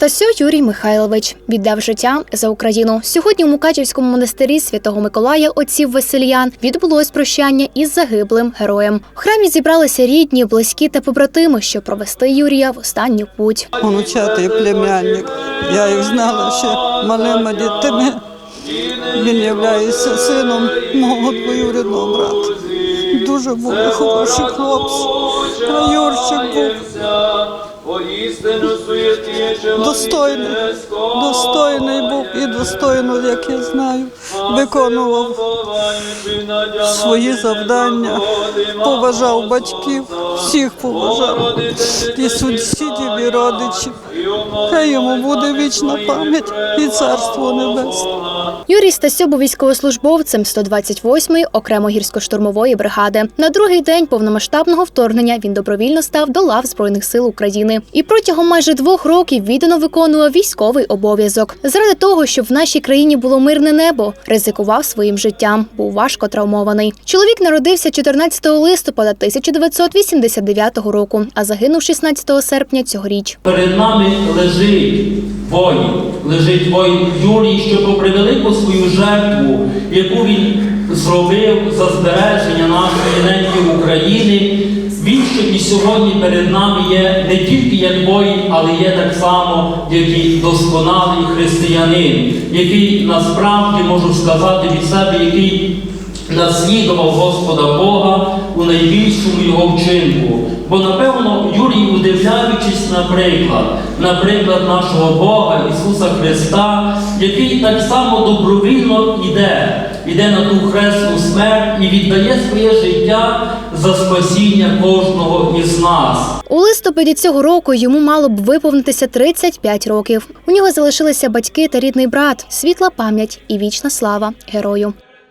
Стасьо Юрій Михайлович віддав життя за Україну. Сьогодні у Мукачівському монастирі святого Миколая отців Васильян відбулось прощання із загиблим героєм. В храмі зібралися рідні, близькі та побратими, щоб провести Юрія в останню путь. онучатий племянник. Я їх знала ще малими дітьми. Він є сином мого двоюрідного брата. Дуже був хороший хлопець. Юрчик був достойний, достойний був і достойно, як я знаю, виконував свої завдання, поважав батьків, всіх поважав, і сусідів, і родичів. Хай йому буде вічна пам'ять і царство небесне. Юрій Стасьо був військовослужбовцем 128-ї окремо гірсько-штурмової бригади. На другий день повномасштабного вторгнення він добровільно став до лав збройних сил України і протягом майже двох років віддано виконував військовий обов'язок. Заради того, щоб в нашій країні було мирне небо, ризикував своїм життям. Був важко травмований. Чоловік народився 14 листопада 1989 року, а загинув 16 серпня цьогоріч. Перед нами лежить воїн, лежить воїн Юрій, що попри велику свою жертву, яку він зробив за збереження нашої неньки України. Сьогодні перед нами є не тільки як воїн, але є так само, як і досконалий християнин, який насправді можу сказати від себе, який наслідував Господа Бога у найбільшому його вчинку. Бо, напевно, Юрій, удивляючись, наприклад, наприклад нашого Бога Ісуса Христа, який так само добровільно йде, йде на ту хресну смерть і віддає своє життя за спасіння кожного із нас. У листопаді цього року йому мало б виповнитися 35 років. У нього залишилися батьки та рідний брат, світла пам'ять і вічна слава герою.